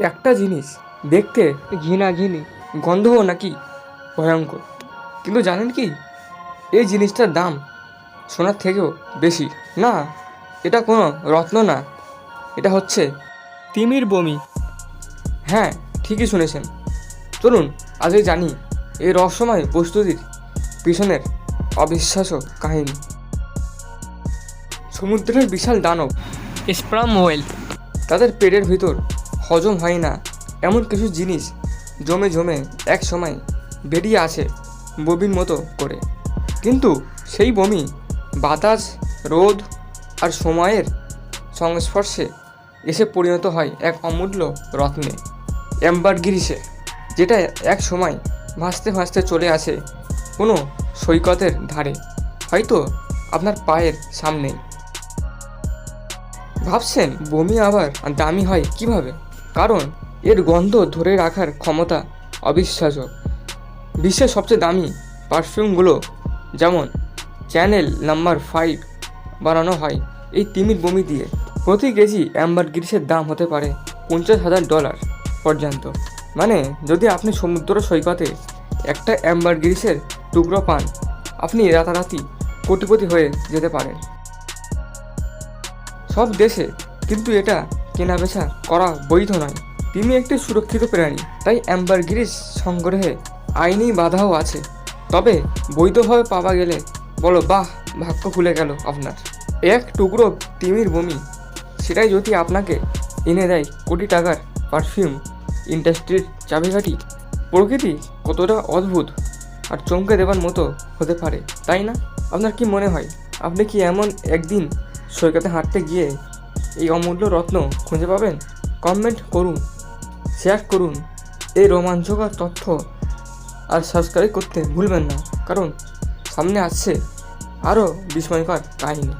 একটা জিনিস দেখতে ঘৃণা ঘিনি গন্ধও নাকি ভয়ঙ্কর। কিন্তু জানেন কি? এই জিনিসটার দাম সোনার থেকেও বেশি। না এটা কোনো রত্ন না। এটা হচ্ছে তিমির বমি। হ্যাঁ ঠিকই শুনেছেন। চলুন আজকে জানি এই রহস্যময় বস্তুটির পিছনের অবিশ্বাস্য কাহিনী। সমুদ্রের বিশাল দানব স্প্রাম ওয়েল তাদের পেটের ভিতর হজম হয় না। এমন কিছু জিনিস জমে জমে এক সময় বেরিয়ে আসে ববির মতো করে। কিন্তু সেই বমি বাতাস, রোদ আর সময়ের সংস্পর্শে এসে পরিণত হয় এক অমূল্য রত্নে অ্যাম্বারগিরিসে যেটা এক সময় ভাসতে ভাসতে চলে আসে কোনো সৈকতের ধারে। হয়তো আপনার পায়ের সামনেই। ভাবছেন বমি আবার দামি হয় কীভাবে? কারণ এর গন্ধ ধরে রাখার ক্ষমতা অবিশ্বাস্য। বিশ্বের সবচেয়ে দামি পারফিউমগুলো যেমন চ্যানেল নাম্বার ফাইভ বানানো হয় এই তিমির বমি দিয়ে। প্রতি কেজি অ্যাম্বার গ্রিসের দাম হতে পারে পঞ্চাশ হাজার ডলার পর্যন্ত। মানে যদি আপনি সমুদ্র সৈকতে একটা অ্যাম্বার গ্রিসের টুকরো পান, আপনি রাতারাতি কোটিপতি হয়ে যেতে পারেন। সব দেশে কিন্তু এটা কেনাবেচা করা বৈধ নয়। তিনি একটি সুরক্ষিত প্রাণী, তাই অ্যাম্বার গ্রিস সংগ্রহে আইনি বাধাও আছে। তবে বৈধভাবে পাওয়া গেলে বলো, বাহ, ভাগ্য খুলে গেল আপনার। এক টুকরো তিমির বমি। সেটাই যদি আপনাকে এনে দেয় কোটি টাকার পারফিউম, ইন্ডাস্ট্রির চাবিকাঠি, প্রকৃতি কতটা অদ্ভুত আর চমকে দেবার মতো হতে পারে, তাই না? আপনার কি মনে হয়, আপনি কি এমন একদিন সৈকতে হাঁটতে গিয়ে এই অমূল্য রত্ন খুঁজে পাবেন? কমেন্ট করুন শেয়ার করুন। এই রোমাঞ্চকর তথ্য আর সাবস্ক্রাইব করতে ভুলবেন না। কারণ সামনে আসছে আরও বিস্ময়কর কাহিনী।